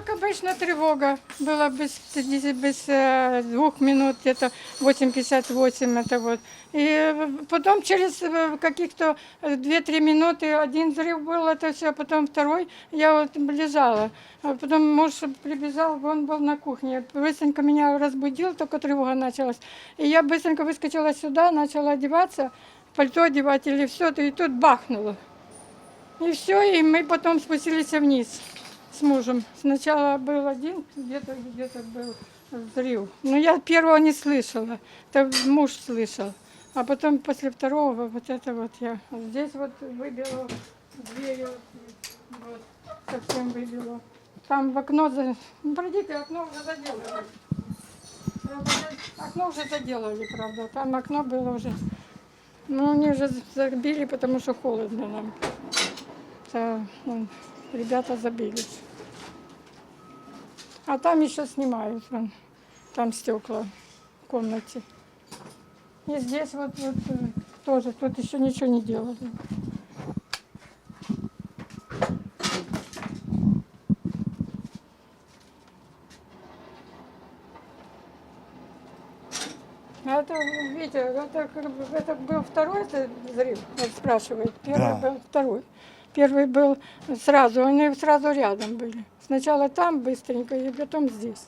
Обычно тревога была без, 50 без э, двух минут, где-то 8.58 это вот. И э, потом через э, каких-то э, 2-3 минуты один взрыв был, это все, потом второй, я вот лежала. А потом муж прибежал, он был на кухне, быстренько меня разбудил, только тревога началась. И я быстренько выскочила сюда, начала одеваться, пальто одевать или все, и тут бахнуло. И все, и мы потом спустились вниз С мужем. Сначала был один, где-то где-то был взрыв. Но я первого не слышала, это муж слышал. А потом после второго вот это вот я здесь вот выбило дверь, вот, совсем выбило. Там в окно, за... ну, пройдите, окно уже заделали. Окно уже заделали, правда. Там окно было уже. Ну, они уже забили, потому что холодно нам. Это, ну, ребята забились. А там еще снимают, вон, там стекла в комнате. И здесь вот, вот э, тоже, тут еще ничего не делали. А Это, видите, это, это был второй взрыв, вот спрашивает. Первый Да. был второй. Первый был сразу, они сразу рядом были. Сначала там быстренько, и потом здесь.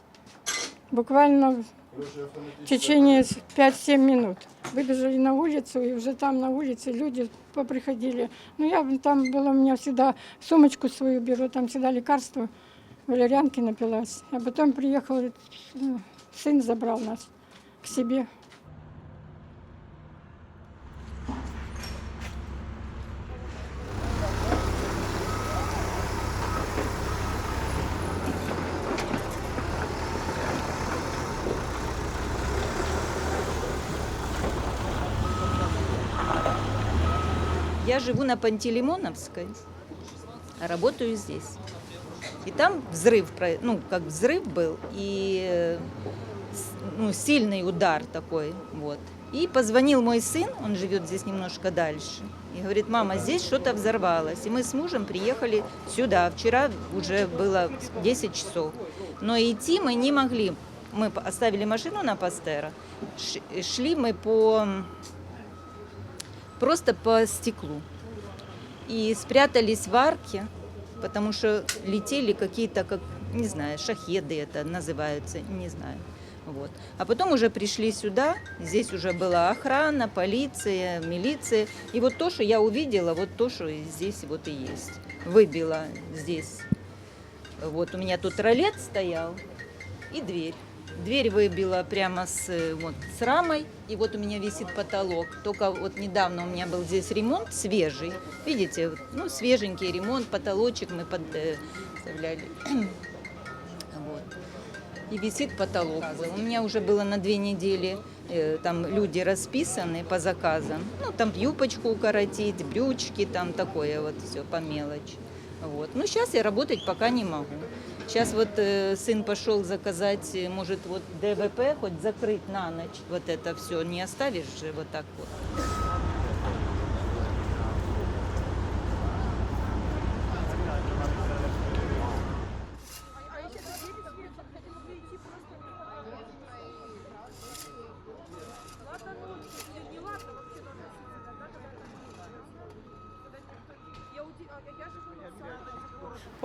Буквально в течение 5-7 минут. Выбежали на улицу, и уже там на улице люди поприходили. Ну, я бы- там было у меня всегда сумочку свою беру, там всегда лекарства, валерьянки напилась. А потом приехал, э, сын забрал нас к себе. Я живу на Пантелеймоновской, а работаю здесь. И там взрыв, ну, как взрыв был, и э, ну, сильный удар такой, вот. И позвонил мой сын, он живет здесь немножко дальше, и говорит, мама, здесь что-то взорвалось. И мы с мужем приехали сюда. Вчера уже было 10 часов. Но идти мы не могли. Мы оставили машину на Пастера, шли мы по просто по стеклу. И спрятались в арке, потому что летели какие-то, как, не знаю, шахеды это называются, не знаю. Вот. А потом уже пришли сюда, здесь уже была охрана, полиция, милиция. И вот то, что я увидела, вот то, что здесь вот и есть. Выбила здесь. Вот у меня тут ролет стоял и дверь. Дверь выбила прямо с, э, вот, с рамой, и вот у меня висит потолок. Только вот недавно у меня был здесь ремонт свежий. Видите, ну, свеженький ремонт, потолочек мы подставляли. Вот. И висит потолок. У меня уже было на две недели э, там люди расписаны по заказам. Ну, там юбочку укоротить, брючки, там такое вот все по мелочи. Вот. Ну, сейчас я работать пока не могу. Сейчас вот э, сын пошел заказать, э, может, вот ДВП хоть закрыть на ночь. Вот это все не оставишь же вот так вот.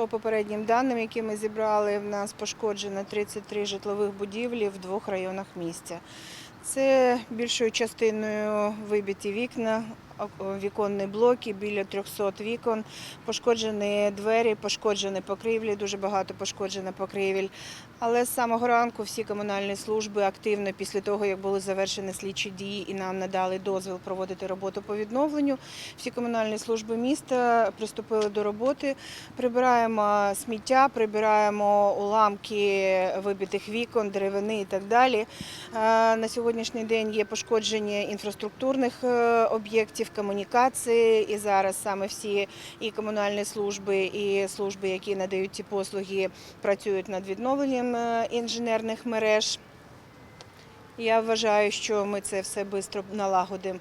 Попереднім даним, які ми зібрали, в нас пошкоджено 33 житлових будівлі в двох районах міста. Це більшою частиною вибиті вікна, віконні блоки, біля 300 вікон, пошкоджені двері, пошкоджені покрівлі, дуже багато пошкоджено покрівель. Але з самого ранку всі комунальні служби активно після того, як були завершені слідчі дії і нам надали дозвіл проводити роботу по відновленню, всі комунальні служби міста приступили до роботи. Прибираємо сміття, прибираємо уламки вибитих вікон, деревини і так далі. Е, На сьогоднішній день є пошкодження інфраструктурних е, об'єктів, комунікації. І зараз саме всі і комунальні служби, і служби, які надають ці послуги, працюють над відновленням інженерних мереж. Я вважаю, що ми це все швидко налагодимо.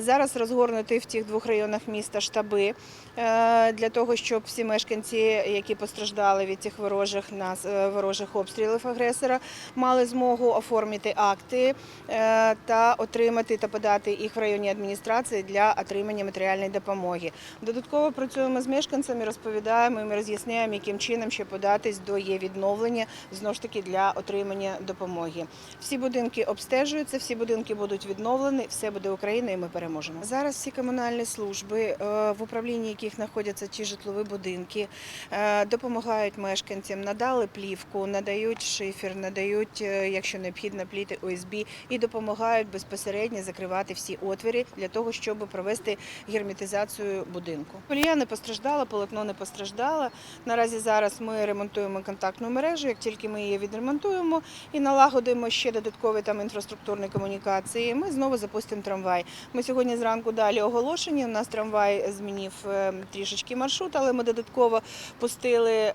Зараз розгорнуті в тих двох районах міста штаби е, для того, щоб всі мешканці, які постраждали від цих ворожих нас е, ворожих обстрілів агресора, мали змогу оформити акти е, та отримати та подати їх в районній адміністрації для отримання матеріальної допомоги. Додатково працюємо з мешканцями, розповідаємо і роз'ясняємо, яким чином ще податись до є відновлення знову ж таки для отримання допомоги. Всі будинки обстежуються, всі будинки будуть відновлені, все буде Україна, і ми переможемо. Зараз всі комунальні служби, е, в управлінні яких знаходяться ті житлові будинки, е, допомагають мешканцям, надали плівку, надають шифер, надають, е, якщо необхідно, пліти ОСБ і допомагають безпосередньо закривати всі отвори для того, щоб провести герметизацію будинку. Полія не постраждала, полотно не постраждало. Наразі зараз ми ремонтуємо контактну мережу. Як тільки ми її відремонтуємо і налагодимо ще додаткові там інфраструктурні комунікації, ми знову запустимо трамвай. Ми сьогодні зранку далі оголошені. У нас трамвай змінив е, трішечки маршрут, але ми додатково пустили е,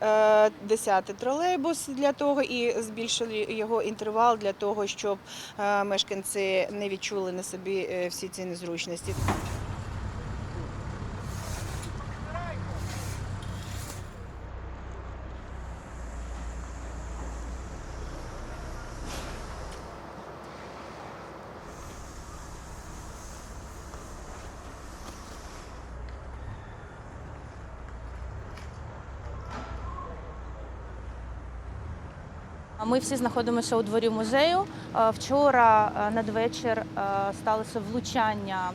10-й тролейбус для того і збільшили його інтервал для того, щоб е, мешканці не відчули на собі е, всі ці незручності. Ми всі знаходимося у дворі музею. Е, Вчора е, надвечір е, сталося влучання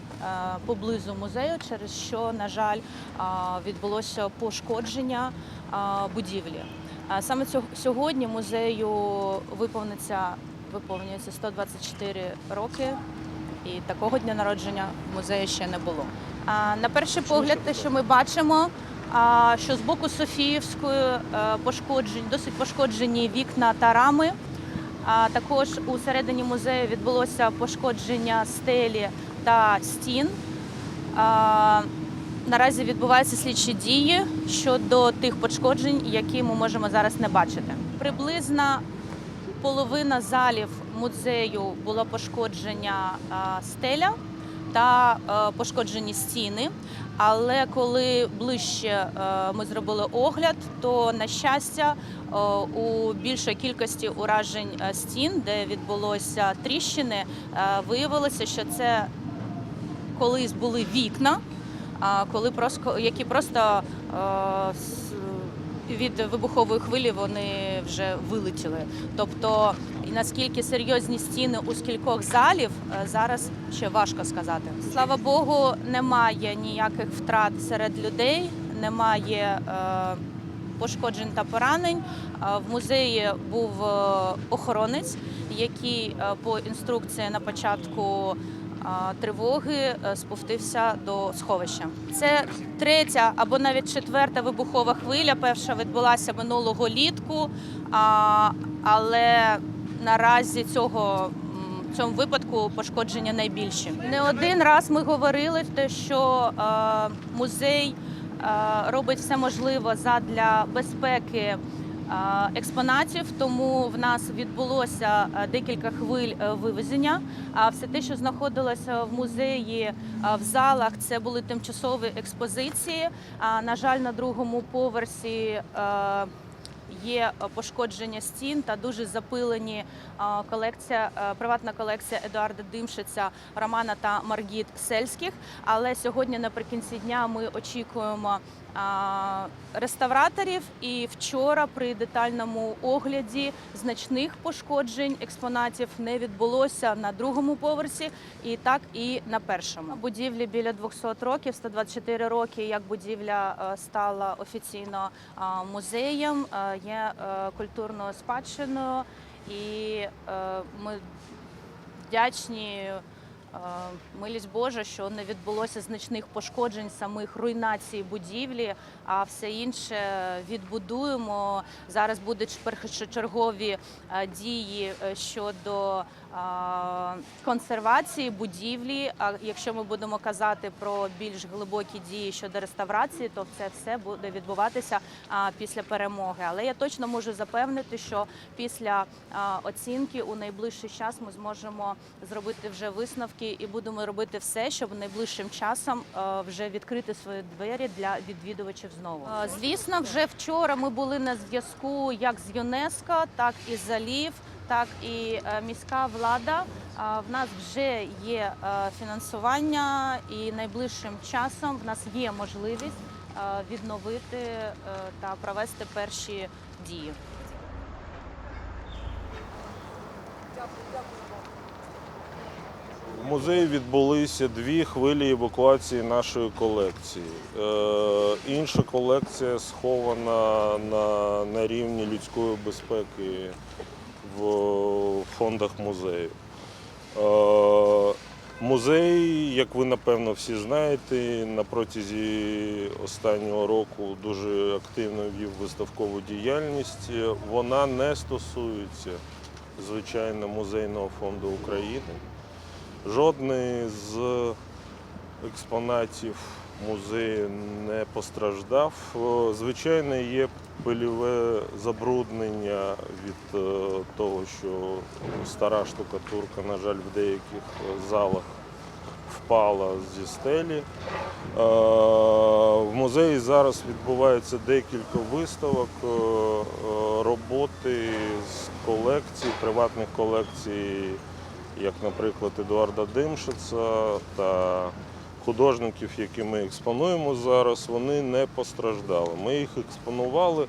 поблизу музею, через що, на жаль, відбулося пошкодження будівлі. Саме сьогодні музею виповниться виповнюється 124 роки, і такого дня народження в музею ще не було. На перший погляд, те, що ми бачимо, а, що з боку Софіївської е, пошкоджень, досить пошкоджені вікна та рами. А також у середині музею відбулося пошкодження стелі та стін. А, Наразі відбуваються слідчі дії щодо тих пошкоджень, які ми можемо зараз не бачити. Приблизно половина залів музею було пошкодження стеля та е, пошкоджені стіни. Але коли ближче е, ми зробили огляд, то на щастя е, у більшій кількості уражень е, стін, де відбулося тріщини, виявилося, що це колись були вікна, коли просто які просто від вибухової хвилі вони вже вилетіли. Тобто, наскільки серйозні стіни у скількох залів е, зараз ще важко сказати. Слава Богу, немає ніяких втрат серед людей, немає. Е, Пошкоджень та поранень Е, в музеї був охоронець, який по інструкції на початку тривоги е, спустився до сховища. Це третя або навіть четверта вибухова хвиля. Перша відбулася минулого літку, але наразі цього. В цьому випадку пошкодження найбільші. Не один раз ми говорили, те, що е, музей е, робить все можливе задля безпеки експонатів, тому в нас відбулося е, декілька хвиль е, вивезення. А все те, що знаходилося в музеї е, в залах, це були тимчасові експозиції. А, На жаль, на другому поверсі. Є пошкодження стін та дуже запилені колекція, приватна колекція Едуарда Димшиця, Романа та Маргіт Сельських. Але сьогодні наприкінці дня ми очікуємо реставраторів. І вчора при детальному огляді значних пошкоджень експонатів не відбулося на другому поверсі, і так і на першому. Будівлі біля 200 років, 124 роки, як будівля е, стала офіційно музеєм, е, є е, культурною спадщиною, і ми вдячні милість Божа, що не відбулося значних пошкоджень самих руйнацій будівлі, а все інше відбудуємо. Зараз будуть першочергові е, дії е, щодо е, консервації будівлі. А якщо ми будемо казати про більш глибокі дії щодо реставрації, то це все буде відбуватися після перемоги. Але я точно можу запевнити, що після оцінки у найближчий час ми зможемо зробити вже висновки і будемо робити все, щоб найближчим часом вже відкрити свої двері для відвідувачів знову. Звісно, вже вчора ми були на зв'язку як з ЮНЕСКО, так і з Залів. Так і е, міська влада в нас вже є е, фінансування, і найближчим часом в нас є можливість е, відновити е, та провести перші дії. Музеї відбулися дві хвилі евакуації нашої колекції. Е, інша колекція схована на, на рівні людської безпеки в фондах музею. Е, музей, як ви напевно всі знаєте, на протязі останнього року дуже активно вів виставкову діяльність. Вона не стосується, звичайно, музейного фонду України. Жодний з експонатів музею не постраждав. О, Звичайно, є пильове забруднення від е, того, що стара штукатурка, на жаль, в деяких е, залах впала зі стелі. Е, В музеї зараз відбувається декілька виставок, е, е, роботи з колекцій, приватних колекцій як, наприклад, Едуарда Димшица та художників, які ми експонуємо зараз, вони не постраждали. Ми їх експонували е,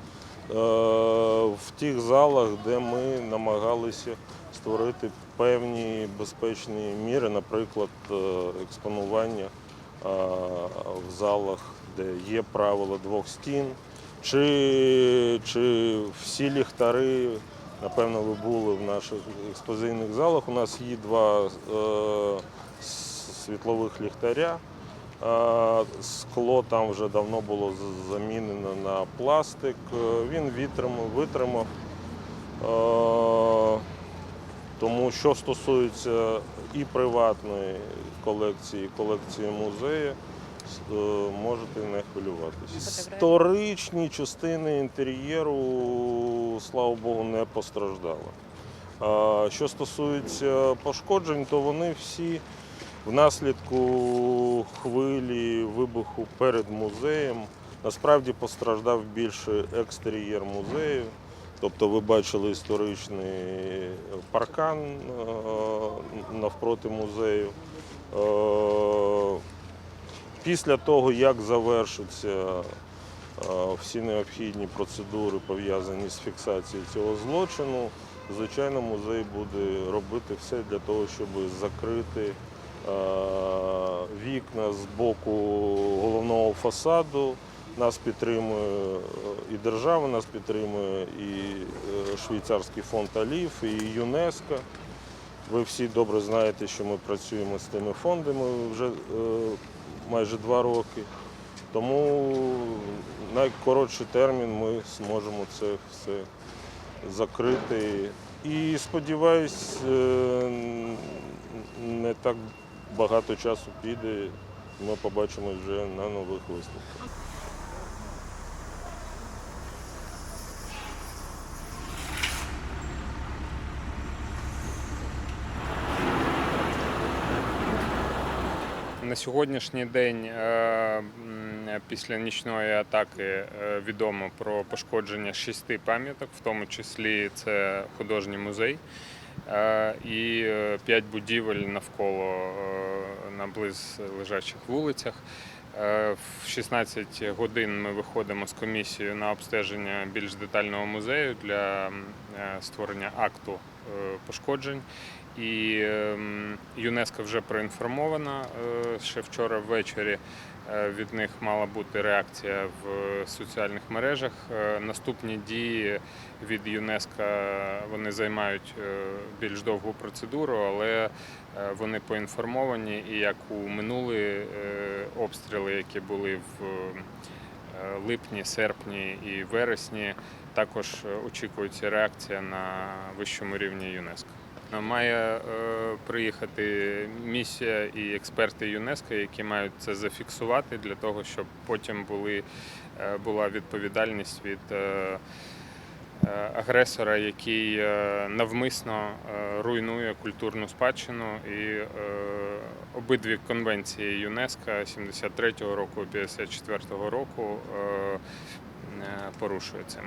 в тих залах, де ми намагалися створити певні безпечні міри, наприклад, е, експонування е, в залах, де є правила двох стін, чи, чи всі ліхтари Напевно, ви були в наших експозиційних залах. У нас є два е, світлових ліхтаря. Е, Скло там вже давно було замінено на пластик. Е, Він витримав, витримав. Тому що стосується і приватної колекції, і колекції музею, можете не хвилюватися. Історичні частини інтер'єру, слава Богу, не постраждали. А Що стосується пошкоджень, то вони всі внаслідку хвилі вибуху перед музеєм. Насправді постраждав більше екстер'єр музею. Тобто ви бачили історичний паркан е, навпроти музею. Після того, як завершаться е, всі необхідні процедури пов'язані з фіксацією цього злочину, звичайно, музей буде робити все для того, щоб закрити е, вікна з боку головного фасаду. Нас підтримує е, і держава, нас підтримує і швейцарський фонд Алів, і ЮНЕСКО. Ви всі добре знаєте, що ми працюємо з тими фондами вже майже два роки. Тому найкоротший термін ми зможемо це все закрити. І сподіваюсь, е, не так багато часу піде. Ми побачимо вже на нових виставках. На сьогоднішній день е, після нічної атаки е, відомо про пошкодження шести пам'яток, в тому числі це художній музей е, і п'ять будівель навколо на близ лежачих вулицях. В 16 годин ми виходимо з комісією на обстеження більш детального музею для створення акту пошкоджень. І ем, ЮНЕСКО вже проінформована е, ще вчора ввечері Е, Від них мала бути реакція в соціальних мережах. Е, Наступні дії від ЮНЕСКО вони займають е, більш довгу процедуру, але е, вони поінформовані. І як у минулі е, обстріли, які були в е, липні, серпні і вересні, також е, очікується реакція на вищому рівні ЮНЕСКО. Має е, приїхати місія і експерти ЮНЕСКО, які мають це зафіксувати для того, щоб потім були, е, була відповідальність від агресора, який навмисно руйнує культурну спадщину. І обидві конвенції ЮНЕСКО 73-го року і 54-го року Е, порушується.